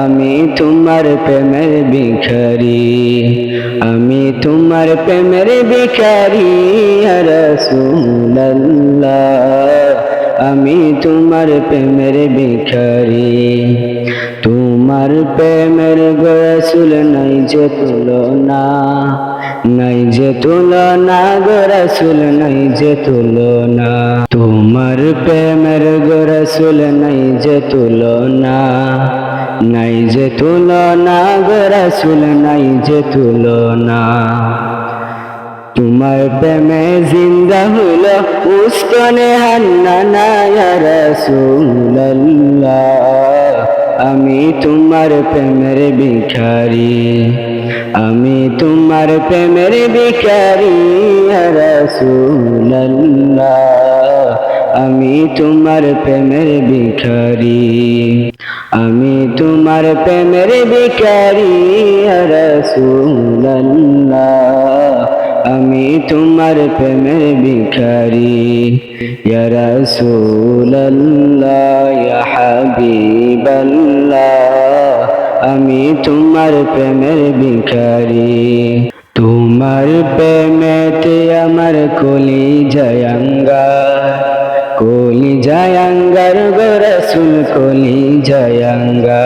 আমি তোমার প্রেমের ভিখারি, আমি তোমার প্রেমের ভিখারি রসুল্লাহ আমি তোমার প্রেমের ভিখারি, তোমার প্রেমের রসুল নাই যে তুলনা, নাই যে তুলনা গো রসুল, নাই যে তুলনা। তোমার প্রেমের গো রসুল নাই যে তুলনা নাই যে তুলনা গো রসুল, নাই যে তুলনা। তোমার প্রেমে জিন্দা হইল উস্কনে হান্না রসুল্লাহ আমি তোমার প্রেমের ভিখারি, আমি তোমার প্রেমের ভিখারি রসুল্লাহ আমি তোমার প্রেমের ভিখারি। আমি তোমার প্রেমের ভিখারি রসুল্লাহ আমি তোমার প্রেমের ভিখারি রসুল্লাহ হাবিবাল্লাহ। আমি তোমার প্রেমের ভিখারি। তোমার প্রেমেতে আমার কলি জয়ঙ্গার কলি জয়ঙ্গার গো রসুল কলি জয়ঙ্গা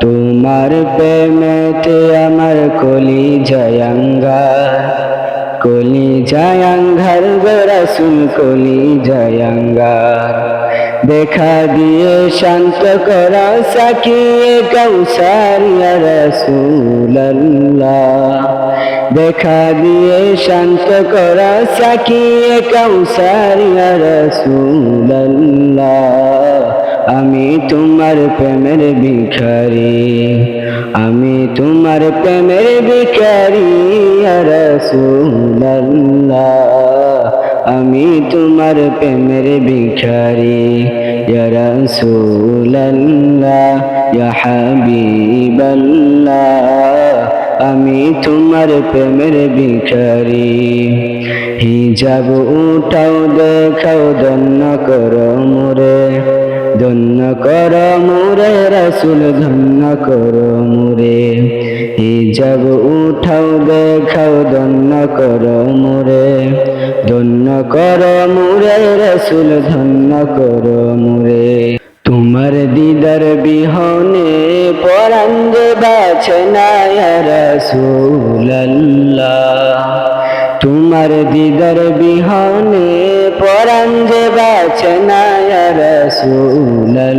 তোমার প্রেমেতে আমার কলি জয়ঙ্গার। কলি জয়ঙ্গার গো রসুল কলি জয়ঙ্গার। দেখা দিয়ে শান্ত করা সাকিয়ে কৌসারিয়া রসুল্লাহ দেখা দিয়ে শান্ত করা সাকিয়ে কৌসারিয়া রসুল্লাহ আমি তোমার প্রেমের ভিখারি, আমি তোমার প্রেমের ভিখারি। রসুল্লাহ আমি তোমার প্রেমের ভিখারি। রসুল্লাহ হাবিবাল্লাহ, আমি তোমার প্রেমের ভিখারি। হিজাব উঠাও, দেখাও দন্য করো মোরে। ধন্য কর মোরে, রসুল ধন্য কর মোরে। হিজাব উঠাও, দেখাও ধন্য কর মোরে, ধন্য কর মোরে, রসুল ধন্য কর মোরে। তোমার দিদার বিহনে পরান্দ বাছে না রসুল্লাহ তোমার দিদার বিহনে পরাণ যে বাছে না রসুল্লাহ